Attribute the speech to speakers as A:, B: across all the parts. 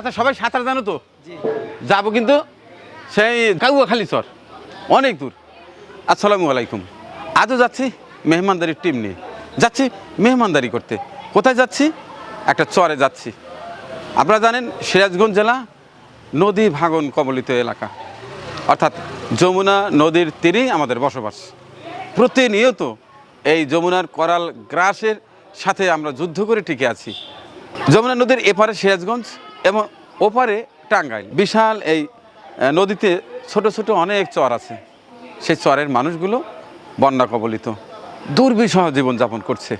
A: আচ্ছা সবাই সাঁতার জানো তো? যাব কিন্তু সেই কাউয়াখালী চর। অনেক দূর। আসসালামু আলাইকুম। আজও যাচ্ছি মেহমানদারির টিম নিয়ে। যাচ্ছি মেহমানদারি করতে। কোথায় যাচ্ছি? একটা চরে যাচ্ছি। আপনারা জানেন সিরাজগঞ্জ জেলা নদী ভাঙন কবলিত এলাকা। অর্থাৎ যমুনা নদীর তীরেই আমাদের বসবাস। প্রতিনিয়ত এই যমুনার করাল গ্রাসের সাথে আমরা যুদ্ধ করে টিকে আছি। যমুনা নদীর এপারে সিরাজগঞ্জ এবং ওপারে টাঙ্গাইল। বিশাল এই নদীতে ছোট ছোট অনেক চর আছে। সেই চরের মানুষগুলো বন্যা কবলিত, দুর্বিষহ জীবনযাপন করছে।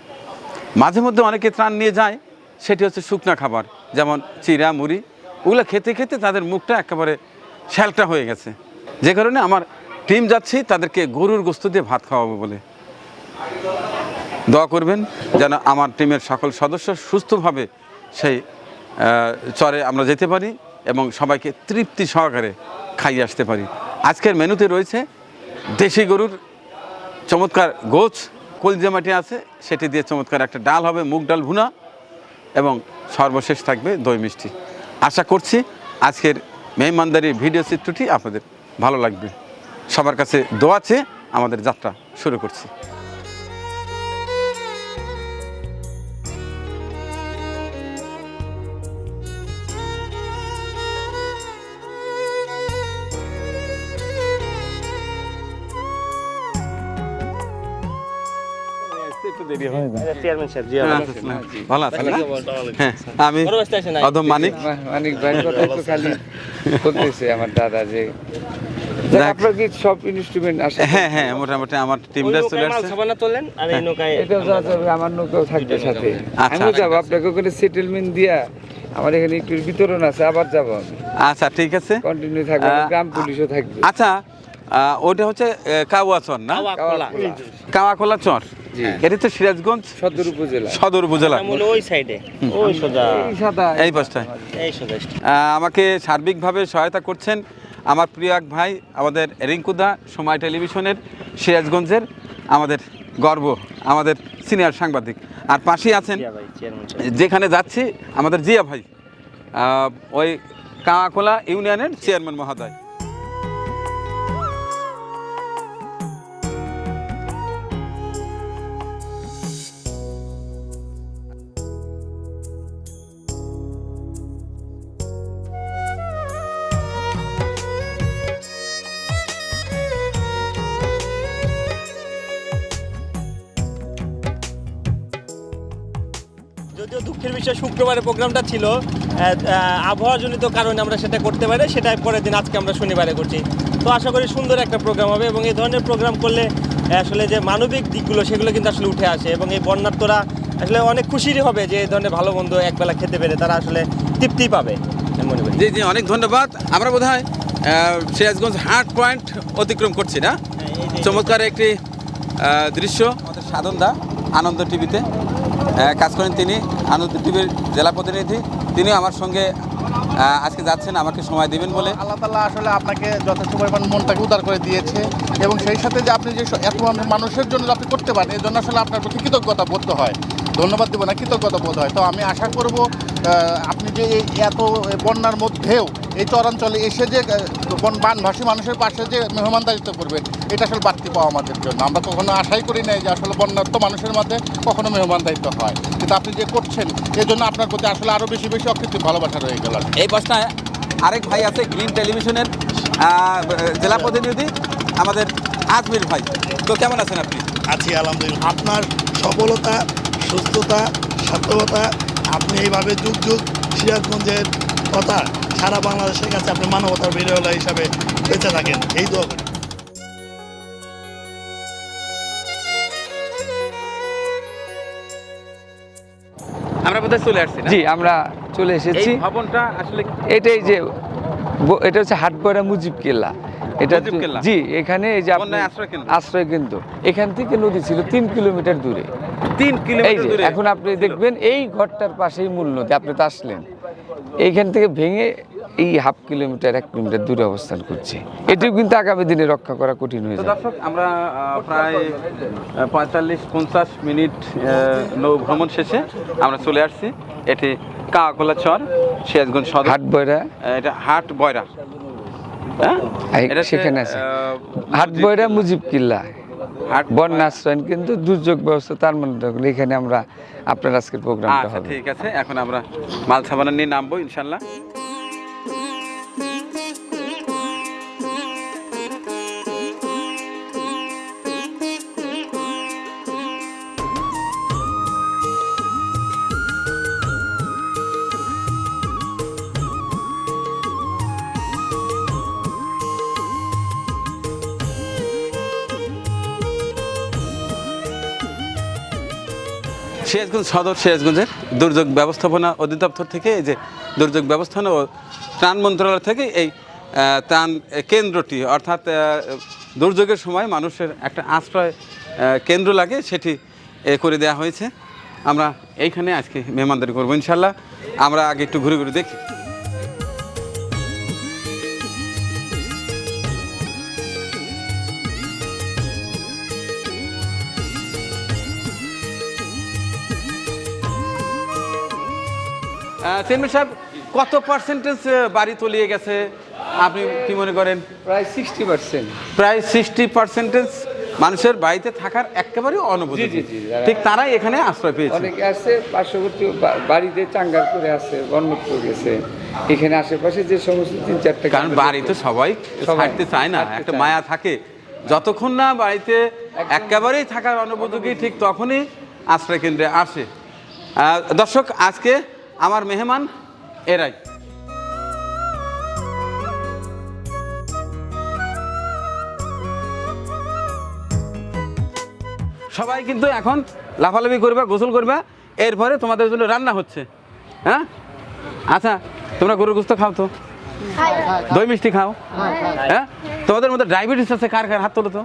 A: মাঝে মধ্যে অনেকে ত্রাণ নিয়ে যায়, সেটি হচ্ছে শুকনা খাবার, যেমন চিরা মুড়ি। ওগুলো খেতে খেতে তাদের মুখটা একেবারে শ্যালটা হয়ে গেছে। যে কারণে আমার টিম যাচ্ছি, তাদেরকে গরুর গোস্ত দিয়ে ভাত খাওয়াবো বলে। দোয়া করবেন যেন আমার টিমের সকল সদস্য সুস্থভাবে সেই চরে আমরা যেতে পারি এবং সবাইকে তৃপ্তি সহকারে খাইয়ে আসতে পারি। আজকের মেনুতে রয়েছে দেশি গরুর চমৎকার গোছ মাটি আছে, সেটি দিয়ে চমৎকার একটা ডাল হবে, মুগ ডাল, ভুনা এবং সর্বশেষ থাকবে দই মিষ্টি। আশা করছি আজকের মেহমানদারির ভিডিও চিত্রটি আপনাদের ভালো লাগবে। সবার কাছে দোয়াছে আমাদের যাত্রা শুরু করছি। দেরি হয়
B: চেয়ারম্যান সাহেব জি
A: ভালো আছেন হ্যাঁ আমি
B: বড় ব্যস্ত আছেন
A: অধম মানিক।
C: অনেক ভাই কথা একটু খালি বলতেছে আমার দাদা যে আপনার কি সব ইনস্ট্রুমেন্ট আসে
A: হ্যাঁ হ্যাঁ মোটামুটি আমার টিমটা চলে আসছে।
B: সাবানা তোলেন আর এই নৌকায়
C: এটা আমার নৌকাও থাকবে সাথে।
A: আচ্ছা,
C: আমিও যাব আপনাকে সেটেলমেন্ট দিয়া আমার এখানে একটু বিতরণ আছে আবার যাব
A: আচ্ছা ঠিক আছে।
C: কন্টিনিউ থাকব গ্রাম পুলিশও থাকবে।
A: আচ্ছা ওটা হচ্ছে আহ, কাওয়া চর না?
B: কাওয়া খোলা।
A: কাওয়াখোলা চর?
C: জি।
A: এটা তো সিরাজগঞ্জ
C: সদর উপজেলা।
A: সদর উপজেলা।
B: ওই সাইডে ওই সোজা
C: এই সাদা
A: এই পাশটায়।
B: এই
A: আমাকে সার্বিকভাবে সহায়তা করছেন আমার প্রিয় এক ভাই আমাদের রিঙ্কুদা সময় টেলিভিশনের সিরাজগঞ্জের আমাদের গর্ব আমাদের সিনিয়র সাংবাদিক। আর পাশেই আছেন
B: জিয়া ভাই চেয়ারম্যান সাহেব।
A: যেখানে যাচ্ছি আমাদের জিয়া ভাই। ওই কাঁকোলা ইউনিয়নের চেয়ারম্যান মহোদয়।
B: দুঃখের বিষয় শুক্রবারে প্রোগ্রামটা ছিল আবহাওয়াজনিত কারণে আমরা সেটা করতে পারি সেটা পরের দিন আজকে আমরা শনিবারে করছি। তো আশা করি সুন্দর একটা প্রোগ্রাম হবে এবং এই ধরনের প্রোগ্রাম করলে আসলে যে মানবিক দিকগুলো সেগুলো কিন্তু আসলে উঠে আসে এবং এই বন্যার্তরা আসলে অনেক খুশিরই হবে যে এই ধরনের ভালো মন্দ একবেলা খেতে পেরে তারা আসলে তৃপ্তি পাবে মনে করি।
A: জি জি অনেক ধন্যবাদ। আমরা বোধ হয় সিরাজগঞ্জ হার্ট পয়েন্ট অতিক্রম করছি না?
B: হ্যাঁ,
A: চমৎকার একটি দৃশ্য। আমাদের সাধন দা আনন্দ টিভিতে। কাজ করেন তিনি, আনন্দ টিভির জেলা প্রতিনিধি। তিনিও আমার সঙ্গে আজকে যাচ্ছেন, আমাকে সময় দিবেন বলে।
D: আল্লাহ তালা আসলে আপনাকে যথেষ্ট পরিমাণ মনটাকে উদার করে দিয়েছে এবং সেই সাথে যে আপনি যে এত মানুষ- মানুষের জন্য আপনি করতে পারেন এই জন্য আসলে আপনার প্রতি কৃতজ্ঞতা বোধ হয়। ধন্যবাদ দেবো না, কৃতজ্ঞতা বোধ হয়। তো আমি আশা করব আপনি যে এত বন্যার মধ্যেও এই চরাঞ্চলে এসে যে বানভাসী মানুষের পাশে যে মেহমানদারিত্ব করবেন এটা আসলে বাড়তি পাওয়া আমাদের জন্য। আমরা কখনো আশাই করি নাই যে আসলে বন্যার্থ মানুষের মধ্যে কখনো মেহমানদারিত্ব হয়। কিন্তু আপনি যে করছেন এই জন্য আপনার প্রতি আসলে আরও বেশি বেশি অকৃত্রিম ভালোবাসা রয়ে গেল।
A: এই পাশটায় আরেক ভাই আছে গ্রিন টেলিভিশনের জেলা প্রতিনিধি আমাদের আজমির ভাই। তো কেমন আছেন আপনি?
E: আছি আলহামদুলিল্লাহ। আপনার সফলতা সুস্থতা সার্থকতা আপনি এইভাবে যুগ যুগ সিরাজগঞ্জের কথা সারা বাংলাদেশের কাছে আপনি মানবতার বিরোধী হিসাবে বেঁচে থাকেন। এই দোয়া করি।
A: আমরা বোধহয় চলে আসছি
C: জি আমরা চলে এসেছি।
A: ভবনটা আসলে
C: এটাই যে এটা হচ্ছে হাটগড়া মুজিব কেল্লা। এটা জি এখানে এই যে
A: আশ্রয় কেন্দ্র?
C: এখান থেকে নদী ছিল তিন কিলোমিটার দূরে।
A: তিন কিলোমিটার
C: এখন আপনি দেখবেন এই ঘরটার পাশেই মূল নদী আপনি তো আসলেন। এইখান থেকে ভেঙে এই হাফ কিলোমিটার এক কিলোমিটার দূরে অবস্থান করছে। এটিও কিন্তু আগামী দিনে রক্ষা করা কঠিন হয়ে যাবে।
A: দর্শক আমরা প্রায় পঁয়তাল্লিশ পঞ্চাশ মিনিট নৌ ভ্রমণ শেষে আমরা চলে আসছি। এটি কাকলা চর সিরাজগঞ্জ সদর।
C: হাট বয়রা
A: এটা হাট বয়রা
C: সেখানে আছে। হাট বয়রা মুজিব কিল্লা।
A: হাট
C: বন্যা আশ্রয়ন কিন্তু দুর্যোগ ব্যবস্থা তার মধ্যে এখানে আমরা আপনার আজকের প্রোগ্রামটা
A: আচ্ছা ঠিক আছে এখন আমরা মাল সাবানা নিয়ে নামবো ইনশাল্লাহ। সিরাজগঞ্জ সদর সিরাজগঞ্জের দুর্যোগ ব্যবস্থাপনা অধিদপ্তর থেকে এই যে দুর্যোগ ব্যবস্থাপনা ও ত্রাণ মন্ত্রণালয় থেকে এই ত্রাণ কেন্দ্রটি অর্থাৎ দুর্যোগের সময় মানুষের একটা আশ্রয় কেন্দ্র লাগে সেটি এ, করে দেওয়া হয়েছে। আমরা এইখানে আজকে মেহমানদারি করব ইনশাল্লাহ। আমরা আগে একটু ঘুরে ঘুরে দেখি। চেয়ারম্যান সাহেব কত পার্সেন্টেজ বাড়ি তলিয়ে গেছে? আপনি কি মনে করেন?
C: প্রায় সিক্সটি পার্সেন্ট
A: প্রায় সিক্সটি পার্সেন্টেজ মানুষের বাড়িতে থাকার একেবারে
C: যারা-
A: ঠিক তারাই এখানে আশ্রয় পেয়েছে।
C: অনেকে আছে পার্শ্ববর্তী বাড়িতে চাঙ্গার করে আছে বন্মুক্ত গেছে। এখানে আশেপাশে যে সমস্ত তিন চারটে
A: কারণ বাড়িতে সবাই ছাড়তে চায় না একটা মায়া থাকে। যতক্ষণ না বাড়িতে একেবারেই থাকার অনুপযোগী ঠিক তখনই আশ্রয় কেন্দ্রে আসে। দর্শক আজকে আমার মেহমান এরাই। সবাই কিন্তু এখন লাফালাফি করবে গোসল করবে এরপরে তোমাদের জন্য রান্না হচ্ছে। হ্যাঁ? আচ্ছা তোমরা গরুর গুস্ত খাও তো। দই মিষ্টি খাও। হ্যাঁ? তোমাদের মধ্যে ডায়াবেটিস আছে কার কার হাত তোলো তো?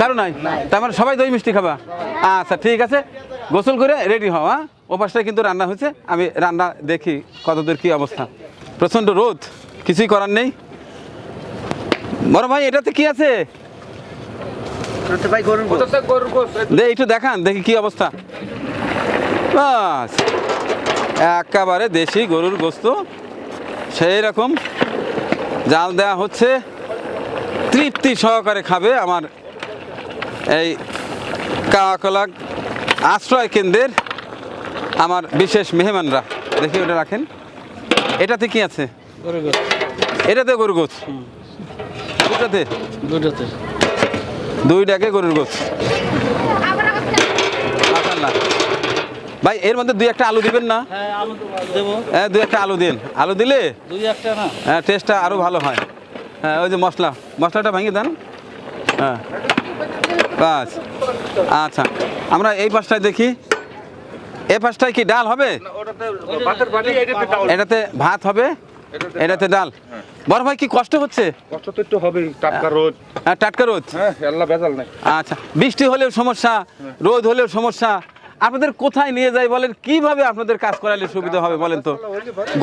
A: কারও নাই? তার মানে সবাই দই মিষ্টি খাবা। আচ্ছা ঠিক আছে। গোসল করে রেডি হও হ্যাঁ? ও পাশটায় কিন্তু রান্না হয়েছে। আমি রান্না দেখি কতদূর কি অবস্থা। প্রচণ্ড রোদ, কিছুই করার নেই। বড় ভাই, এটাতে কি আছে? একটু দেখান, দেখি কি অবস্থা। বাস, একেবারে দেশি গরুর গোস্ত। সেই রকম। জাল দেওয়া হচ্ছে। তৃপ্তি সহকারে খাবে আমার এই কাকলা আশ্রয় কেন্দ্রের আমার বিশেষ মেহমানরা দেখি ওটা রাখেন। এটাতে কি আছে? এটাতে গরু গোছ দুটাতে?
F: দুটোতে।
A: দুইটাকে গরুর গোছ ভাই এর মধ্যে দুই একটা আলু দিবেন না?
F: হ্যাঁ আলু
A: হ্যাঁ দুই একটা আলু দিন। আলু দিলে?
F: দুই একটা না।
A: হ্যাঁ টেস্টটা আরও ভালো হয়। হ্যাঁ ওই যে মশলা। মশলাটা ভেঙে দেন। হ্যাঁ। বাস। আচ্ছা আমরা এই পাশটায় দেখি। এই পাশটায় কি ডাল হবে? এটাতে ভাত হবে? এটাতে ডাল। বড় ভাই কি কষ্ট হচ্ছে?
G: কষ্ট তো একটু হবেই টাটকা রোদ।
A: হ্যাঁ টাটকা রোদ।
G: হ্যাঁ আল্লাহ বেজাল নাই।
A: আচ্ছা বৃষ্টি হলেও সমস্যা রোদ হলেও সমস্যা। আপনাদের কোথায় নিয়ে যাই বলেন? কীভাবে আপনাদের কাজ করালে সুবিধা হবে বলেন তো?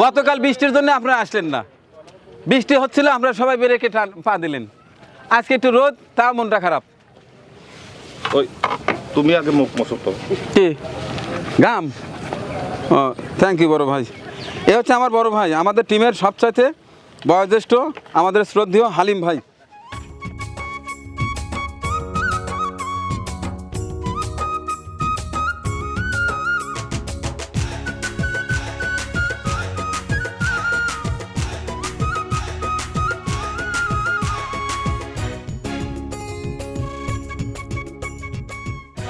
A: গতকাল বৃষ্টির জন্য আপনারা আসলেন না। বৃষ্টি হচ্ছিল আমরা সবাই বেরেকে পা দিলেন। আজকে একটু রোদ তা মনটা খারাপ।
G: ওই তুমি আগে মুখ মশুক তো
A: কি? গাম। ও থ্যাংক ইউ বড় ভাই। এ হচ্ছে আমার বড় ভাই, আমাদের টিমের সবচাইতে বয়োজ্যেষ্ঠ, আমাদের শ্রদ্ধেয় হালিম ভাই।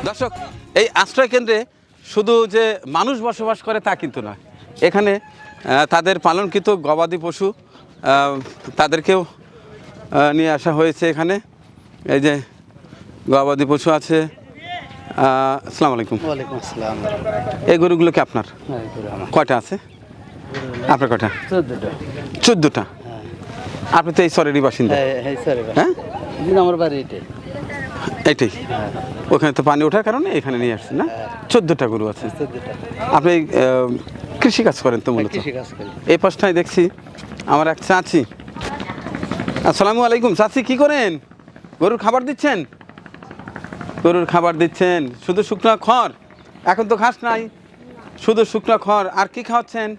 A: দর্শক, এই আশ্রয় কেন্দ্রে শুধু যে মানুষ বসবাস করে তা কিন্তু নয়। এখানে তাদের পালনকৃত গবাদি পশু তাদেরকেও নিয়ে আসা হয়েছে এখানে। এই যে গবাদি পশু আছে। আসসালামু আলাইকুম।
F: ওয়ালাইকুম আসসালাম।
A: এই গরুগুলো কি আপনার?
F: হ্যাঁ
A: কয়টা আছে? আপনার কয়টা?
F: চোদ্দটা।
A: চোদ্দোটা? আপনি তো এই সরেরই বাসিন্দা।
F: হ্যাঁ হ্যাঁ?
A: হ্যাঁ
F: আমার বাড়ি এটাই
A: এইটাই। ওখানে তো পানি ওঠার কারণে এখানে নিয়ে আসছেন না? চোদ্দোটা গরু আছে। আপনি কৃষি কাজ করেন তো মূলত? এই পাশটায় দেখছি। আমার এক চাচি। আসসালামু আলাইকুম। চাচি কি করেন? গরুর খাবার দিচ্ছেন? গরুর খাবার দিচ্ছেন। শুধু শুকনো খড়? এখন তো ঘাস নাই। শুধু শুকনো খড়। আর কি খাওয়াচ্ছেন?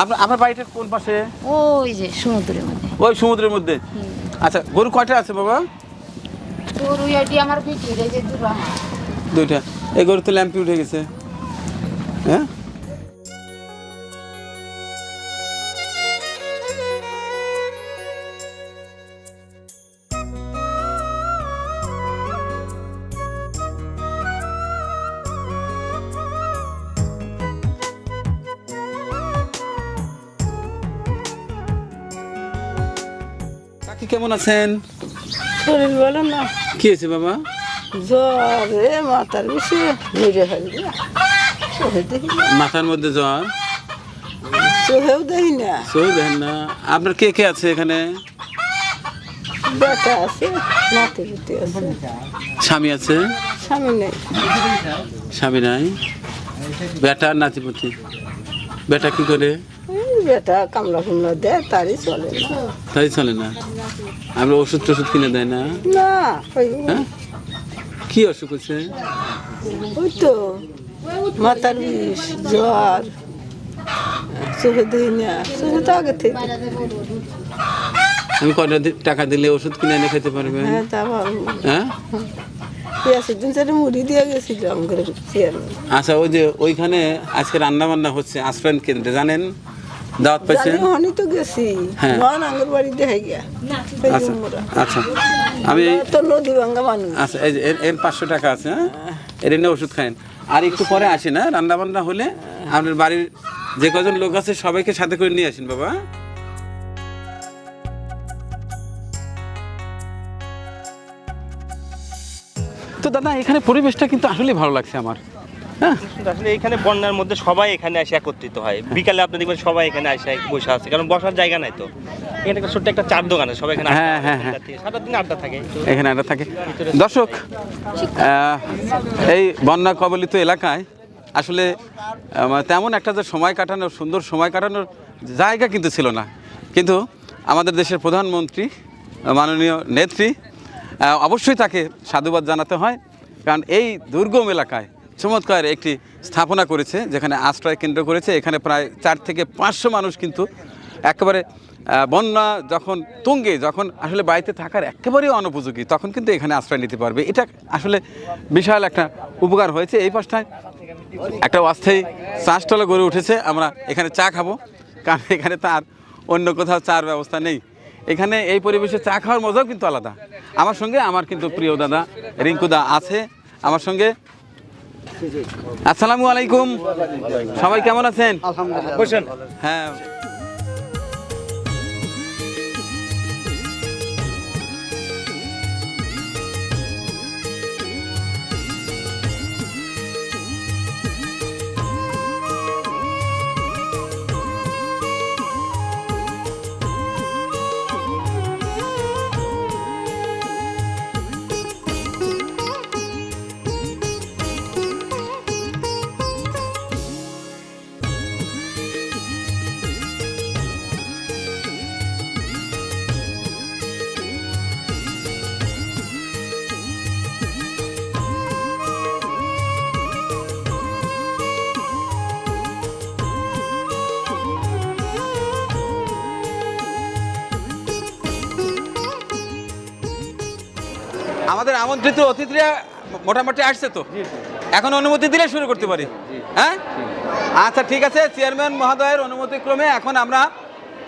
A: আপনার আপনার বাড়িটা কোন পাশে?
H: ওই যে সমুদ্রের মধ্যে।
A: ওই সমুদ্রের মধ্যে? আচ্ছা গরু কয়টা আছে বাবা?
H: তোর ওই আমার পিঠে রে যে দুটো আমার।
A: দুইটা। এই গরু তো ল্যাম্পি উঠে গেছে। হ্যাঁ? কেমন আছেন?
I: শরীর বলে না।
A: কি হয়েছে বাবা?
I: জ্বর রে মাথার বেশি না।
A: মাথার মধ্যে জ্বর?
I: চোখেও দেখি না।
A: সই দেখেন না। আপনার কে কে আছে এখানে?
I: বেটা আছে নাতি পুতি আছে।
A: স্বামী আছে?
I: স্বামী নেই।
A: স্বামী নাই? বেটা নাতিপতি বেটা কি করে?
I: বেটা কামলা কুমলা দেয় তারই চলে না।
A: তাই চলে না? আমরা ওষুধ টষুধ কিনে দেয় না?
I: না ওই
A: হ্যাঁ? কি অসুখ হচ্ছে
I: ওই তো মাথার বিষ জ্বর চোখে দেখি না চোখে তো আগে থেকে।
A: আমি টাকা দিলে ওষুধ কিনে এনে খেতে পারবে?
I: হ্যাঁ তা ভালো।
A: হ্যাঁ?
I: দিন চারে মুড়ি দিয়ে গেছিলাম
A: আচ্ছা ওই যে ওইখানে আজকে রান্না বান্না হচ্ছে আশ্রয়ণ কেন্দ্রে জানেন? দাওয়াত পাইছেন?
I: জানি হনি তো গেছি।
A: হ্যাঁ।
I: নন আঙ্গুর বাড়ি দেখে গিয়া।
A: আচ্ছা আচ্ছা। আমি
I: তো নদী ভাঙ্গা মানুষ।
A: আচ্ছা এই যে এর পাঁচশো টাকা আছে হ্যাঁ? এর এনে ওষুধ খায়েন আর একটু পরে আসেন হ্যাঁ রান্না বান্না হলে আপনার বাড়ির যে কজন লোক আছে সবাইকে সাথে করে নিয়ে আসেন বাবা তো দাদা এখানে পরিবেশটা কিন্তু আসলে ভালো লাগছে আমার। হ্যাঁ।
B: আসলে এখানে বন্যার মধ্যে সবাই এখানে এসে একত্রিত হয়। বিকালে আপনি দেখবেন সবাই এখানে এসে বসে আছে কারণ বসার জায়গা নাই তো। এখানে একটা ছোট্ট একটা চার দোকান আছে সবাই এখানে
A: হ্যাঁ, হ্যাঁ, হ্যাঁ।
B: সারাদিন আড্ডা থাকে।
A: এখানে একটা থাকে। দর্শক এই বন্যা কবলিত এলাকায় আসলে তেমন একটা যে সময় কাটানোর সুন্দর সময় কাটানোর জায়গা কিন্তু ছিল না। কিন্তু আমাদের দেশের প্রধানমন্ত্রী মাননীয় নেত্রী অবশ্যই তাকে সাধুবাদ জানাতে হয় কারণ এই দুর্গম এলাকায় চমৎকার একটি স্থাপনা করেছে, যেখানে আশ্রয় কেন্দ্র করেছে। এখানে প্রায় চার থেকে পাঁচশো মানুষ কিন্তু একেবারে বন্যা যখন তুঙ্গে, যখন আসলে বাড়িতে থাকার একেবারেই অনুপযোগী, তখন কিন্তু এখানে আশ্রয় নিতে পারবে। এটা আসলে বিশাল একটা উপকার হয়েছে। এই পাশটায় একটা অস্থায়ী চা স্টলে গড়ে উঠেছে। আমরা এখানে চা খাব, কারণ এখানে তার অন্য কোথাও চার ব্যবস্থা নেই। এখানে এই পরিবেশে চা খাওয়ার মজাও কিন্তু আলাদা। আমার সঙ্গে আমার কিন্তু প্রিয় দাদা রিঙ্কুদা আছে। আমার সঙ্গে আসসালামু আলাইকুম। সবাই কেমন আছেন? হ্যাঁ। আমাদের আমন্ত্রিত অতিথিরা মোটামুটি আসছে তো? এখন অনুমতি দিলে শুরু করতে পারি। হ্যাঁ? আচ্ছা ঠিক আছে চেয়ারম্যান মহোদয়ের অনুমতি ক্রমে এখন আমরা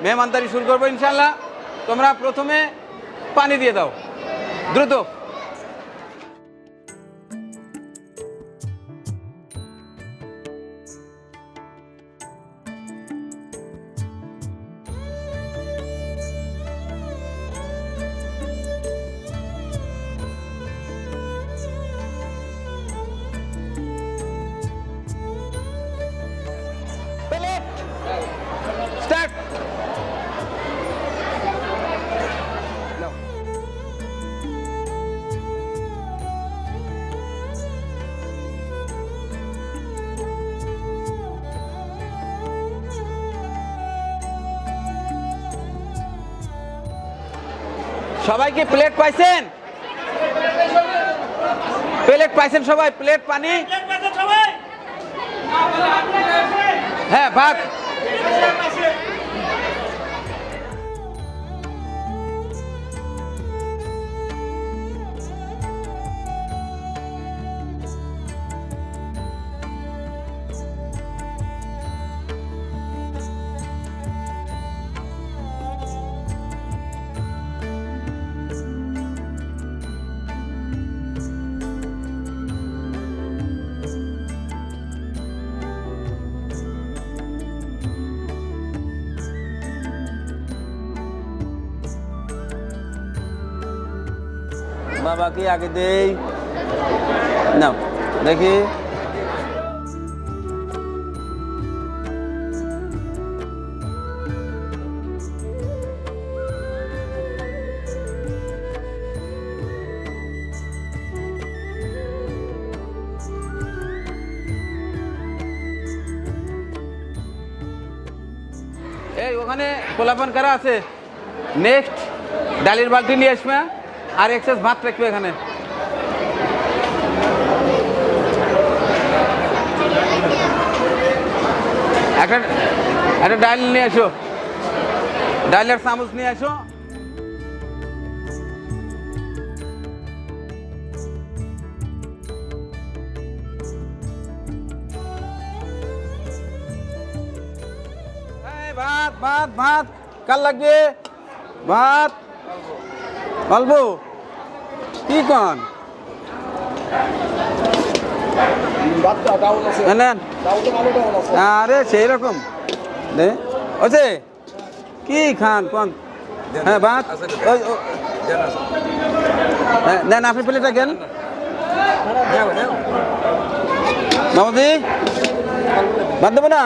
A: মেহমানদারি শুরু করব ইনশাল্লাহ তোমরা প্রথমে পানি দিয়ে দাও। দ্রুত। সবাইকে প্লেট পাইছেন? প্লেট পাইছেন সবাই প্লেট পানি? হ্যাঁ ভাত বাবাকে আগে দেই। নাও, দেখি। এই, ওখানে পোলাপান কারা আছে? নেক্সট ডালির বালতি নিয়ে আসবে আর এক্সেস ভাত রাখবে এখানে। একটা একটা ডাল নিয়ে আসো। ডালের চামচ নিয়ে আসো। ভাত ভাত ভাত। কাল লাগবে? ভাত। অল্প কি কন? নেন আরে সেই রকম ওছে কি খান কোন? হ্যাঁ ভাত? হ্যাঁ, নেন আপনি প্লেটটা গেন মামদি ভাত দেবো না?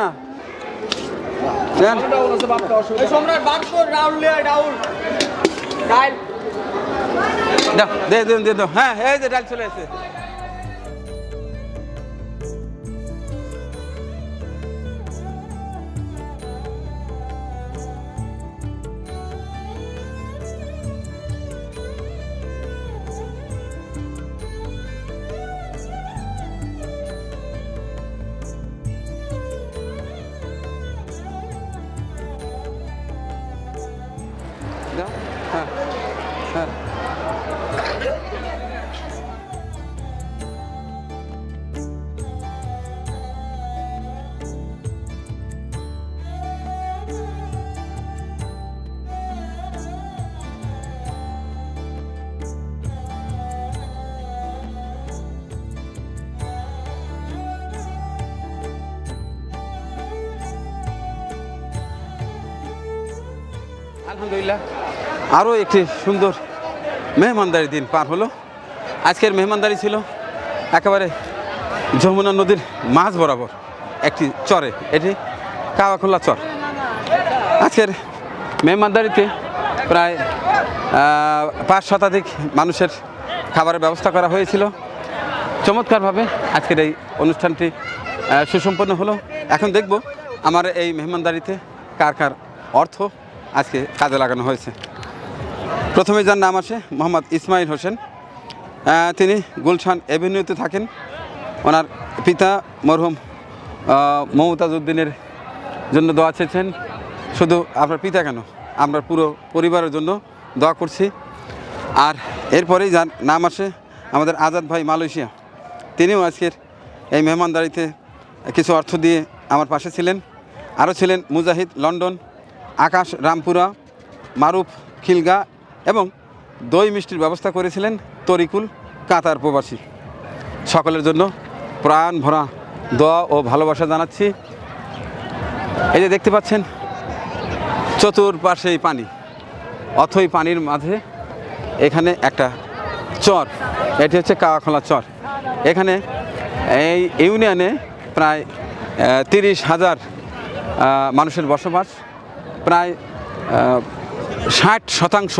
A: নেন। দাও দে দে দে হ্যাঁ এই যে ডাল চলে এসে হ্যাঁ হ্যাঁ। আরও একটি সুন্দর মেহমানদারি দিন পার হলো। আজকের মেহমানদারি ছিল একেবারে যমুনা নদীর মাঝ বরাবর একটি চরে, এটি কাওয়াখোলা চর। আজকের মেহমানদারিতে প্রায় পাঁচ শতাধিক মানুষের খাবারের ব্যবস্থা করা হয়েছিল। চমৎকারভাবে আজকের এই অনুষ্ঠানটি সুসম্পন্ন হলো। এখন দেখব আমার এই মেহমানদারিতে কার কার অর্থ আজকে কাজে লাগানো হয়েছে। প্রথমে যার নাম আসে মোহাম্মদ ইসমাইল হোসেন। তিনি গুলশান এভিনিউতে থাকেন। ওনার পিতা মরহুম মমতাজ উদ্দিনের জন্য দোয়া চেয়েছেন। শুধু আপনার পিতা কেন? আমরা পুরো পরিবারের জন্য দোয়া করছি। আর এরপরেই যার নাম আসে আমাদের আজাদ ভাই মালয়েশিয়া। তিনিও আজকের এই মেহমানদারিতে কিছু অর্থ দিয়ে আমার পাশে ছিলেন। আরও ছিলেন মুজাহিদ, লন্ডন, আকাশ, রামপুরা, মারুফ, খিলগা এবং দই মিষ্টির ব্যবস্থা করেছিলেন তরিকুল কাতার প্রবাসী। সকলের জন্য প্রাণ ভরা দোয়া ও ভালোবাসা জানাচ্ছি। এই যে দেখতে পাচ্ছেন, চতুর্পাশেই পানি, অথই পানির মাঝে এখানে একটা চর, এটি হচ্ছে কাওয়াখোলা চর। এখানে এই ইউনিয়নে প্রায় তিরিশ হাজার মানুষের বসবাস, প্রায় ষাট শতাংশ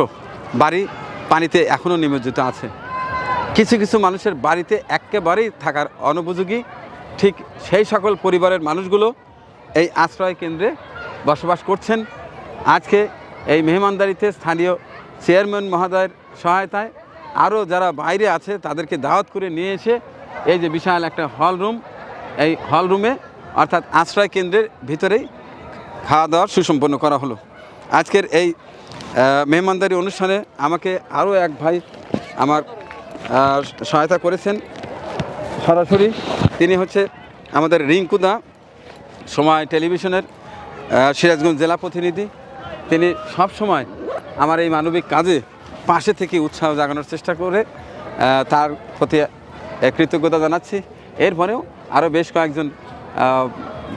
A: বাড়ি পানিতে এখনও নিমজ্জিত আছে। কিছু কিছু মানুষের বাড়িতে একেবারেই থাকার অনুপযোগী। ঠিক সেই সকল পরিবারের মানুষগুলো এই আশ্রয় কেন্দ্রে বসবাস করছেন। আজকে এই মেহমানদারিতে স্থানীয় চেয়ারম্যান মহোদয়ের সহায়তায় আরও যারা বাইরে আছে তাদেরকে দাওয়াত করে নিয়ে এসে এই যে বিশাল একটা হল রুম, এই হল রুমে অর্থাৎ আশ্রয় কেন্দ্রের ভিতরেই খাওয়া দাওয়ার সুসম্পন্ন করা হলো। আজকের এই মেহমানদারি অনুষ্ঠানে আমাকে আরও এক ভাই আমার সহায়তা করেছেন। সরাসরি তিনি হচ্ছে আমাদের রিঙ্কুদা, সময় টেলিভিশনের সিরাজগঞ্জ জেলা প্রতিনিধি। তিনি সব সময় আমার এই মানবিক কাজে পাশে থেকে উৎসাহ জাগানোর চেষ্টা করে তার প্রতি কৃতজ্ঞতা জানাচ্ছি। এরপরেও আরও বেশ কয়েকজন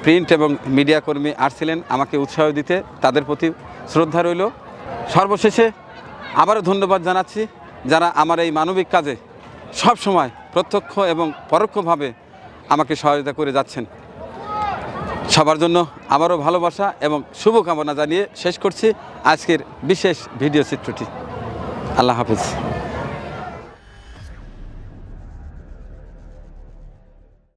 A: প্রিন্ট এবং মিডিয়া কর্মী আসছিলেন আমাকে উৎসাহ দিতে। তাদের প্রতি শ্রদ্ধা রইল। সর্বশেষে আবারও ধন্যবাদ জানাচ্ছি যারা আমার এই মানবিক কাজে সব সময় প্রত্যক্ষ এবং পরোক্ষভাবে আমাকে সহায়তা করে যাচ্ছেন। সবার জন্য আবারও ভালোবাসা এবং শুভকামনা জানিয়ে শেষ করছি আজকের বিশেষ ভিডিও চিত্রটি। আল্লাহ হাফিজ।